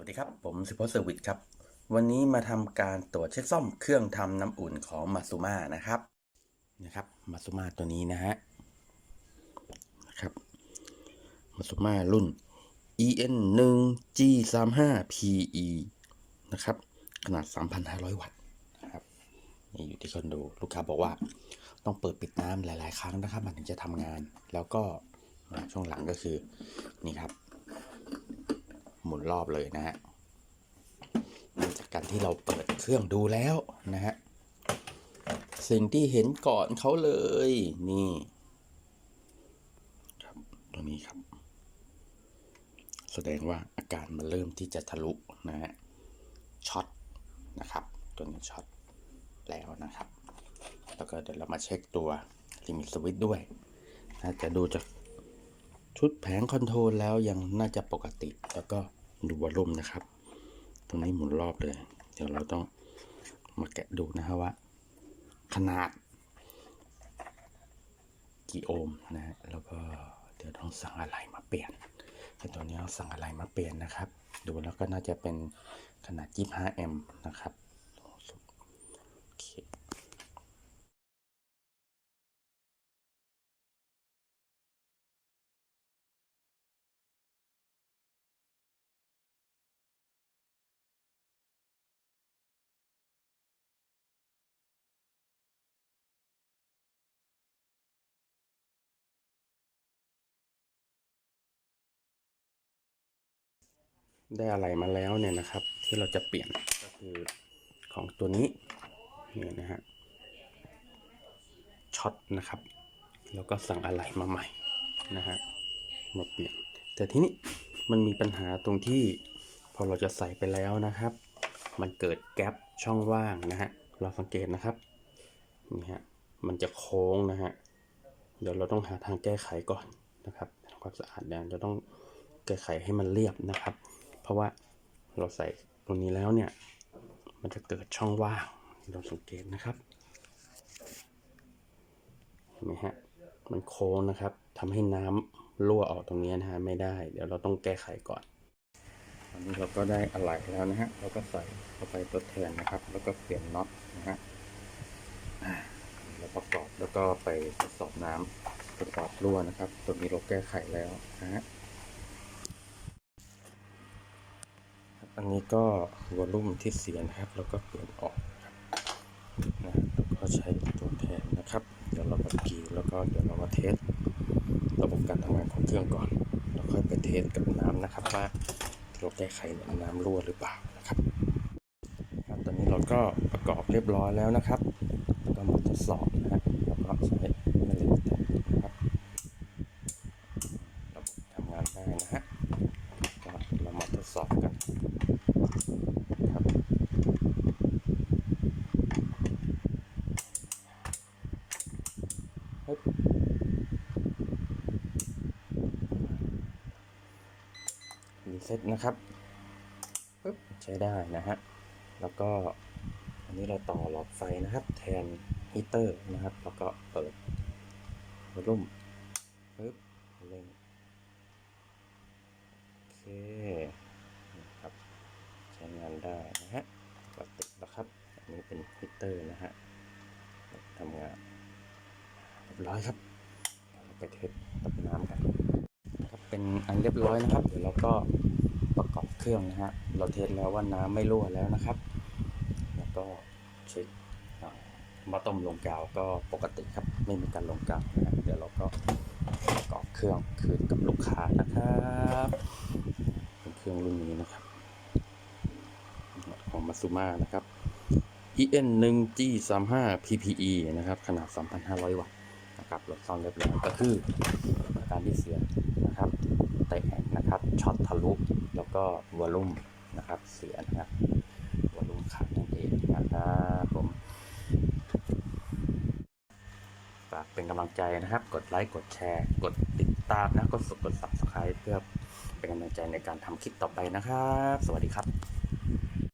วัสดีครับ ผมสุพจน์เซอร์วิสครับ วันนี้มาทำการตรวจเช็คซ่อมเครื่องทำน้ำอุ่นของมาซูมานะครับนะครับมาซูมาตัวนี้นะฮะนะครับมาซูมารุ่น EN 1 G 3 5 PE นะครับ ขนาด 3,500 วัตต์นะครับนี่อยู่ที่คอนโดลูกค้าบอกว่าต้องเปิดปิดน้ำหลาย ๆ ครั้งนะครับ มันถึงจะทำงาน แล้วก็ช่วงหลังก็คือนี่ครับ หมุนรอบเลยนะฮะจากการที่เราเปิดเครื่องดูแล้วนะฮะสิ่งที่เห็นก่อนเขาเลยนี่ครับตัวนี้ครับ แสดงว่าอาการมันเริ่มที่จะทะลุนะฮะช็อตนะครับ ตัวนี้ช็อตแล้วนะครับ แล้วก็เดี๋ยวเรามาเช็คตัวลิมิตสวิตด้วยน่าจะดูจากชุดแผงคอนโทรลแล้วยังน่าจะปกติแล้วก็ ดูวอลลุ่มนะครับ ตรงนี้หมุนรอบเลย เดี๋ยวเราต้องมาแกะดูนะฮะว่า ขนาด กี่โอห์มนะฮะแล้วก็เดี๋ยวต้องสั่งอะไรมาเปลี่ยนไอตัวนี้ต้องสั่งอะไรมาเปลี่ยนนะครับ ดูแล้วก็น่าจะเป็นขนาด 25แอมป์นะครับ ได้อะไรมาแล้วเนี่ยนะครับ ที่เราจะเปลี่ยนก็คือของตัวนี้เนี่ยนะฮะช็อตนะครับ แล้วก็สั่งอะไรมาใหม่นะฮะมาเปลี่ยน แต่ทีนี้มันมีปัญหาตรงที่พอเราจะใส่ไปแล้วนะครับ มันเกิดแกลบช่องว่างนะฮะเราสังเกตนะครับนี่ฮะมันจะโค้งนะฮะเดี๋ยวเราต้องหาทางแก้ไขก่อนนะครับทำความสะอาดเนี่ยจะต้องแก้ไขให้มันเรียบนะครับ เพราะว่าเราใส่ตรงนี้แล้วเนี่ย มันจะเกิดช่องว่างเราสังเกตนะครับเห็นไหมฮะมันโค้งนะครับทำให้น้ำรั่วออกตรงนี้นะฮะไม่ได้ เดี๋ยวเราต้องแก้ไขก่อนตอนนี้เราก็ได้อะไหล่แล้วนะฮะเราก็ใส่เข้าไปตัวแทนนะครับ แล้วก็เปลี่ยนน็อตนะฮะอ่าแล้วประกอบแล้วก็ไปทดสอบน้ำทดสอบรั่วนะครับ ตัวนี้เราแก้ไขแล้วนะฮะ อันนี้ก็วอลลุ่มที่เสียนะครับ แล้วก็เปลี่ยนออกครับนะแล้วก็ใช้ตัวแทนนะครับ เดี๋ยวเรามากีแล้วก็เดี๋ยวเรามาเทสระบบการทำงานของเครื่องก่อน แล้วค่อยไปเทสกับน้ำนะครับว่าเราแก้ไขเนี่ยน้ำรั่วหรือเปล่านะครับครับตอนนี้เราก็ประกอบเรียบร้อยแล้วนะครับ ก็มาทดสอบนะฮะแล้วก็ใช้แม่เหล็กแทนนะครับระบบทำงานได้นะฮะก็เรามาทดสอบกัน ครับปึ๊บรี เซตนะครับปึ๊บใช้ได้นะฮะ แล้วก็อันนี้เราต่อหลอดไฟนะครับ แทนฮีเตอร์นะครับ แล้วก็เปิดวอลลุ่มปึ๊บเร่งโอเคนะครับใช้งานได้นะฮะปกติแล้วครับอันนี้เป็นฮีเตอร์นะฮะทำงานเรียบร้อยครับเราไปเทสตับน้ำกันครับเป็นอันเรียบร้อยนะครับ เดี๋ยวเราก็ เครื่องนะฮะ เราเทสแล้วว่าน้ำไม่รั่วแล้วนะครับ แล้วก็เช็คมาต้มลงกาวก็ปกติครับ ไม่มีการลงกาวนะเดี๋ยวเราก็ประกอบเครื่องคืนกับลูกค้านะครับเป็นเครื่องรุ่นนี้นะครับ ของมาซูมานะครับ EN 1 G 3 5 PPE นะครับ ขนาด 3,500 วัตต์นะครับรถซ่อมเรียบร้อยก็คือการที่เสียนะครับ แตกนะครับ ช็อตทะลุ แล้วก็วอลลุ่มนะครับ เสียนะครับวอลลุ่มขาดนั่นเองนะครับผมฝากเป็นกำลังใจนะครับ กดไลค์กดแชร์ กดติดตามนะกดกด subscribe เพื่อเป็นกำลังใจในการทำคลิปต่อไปนะครับ สวัสดีครับ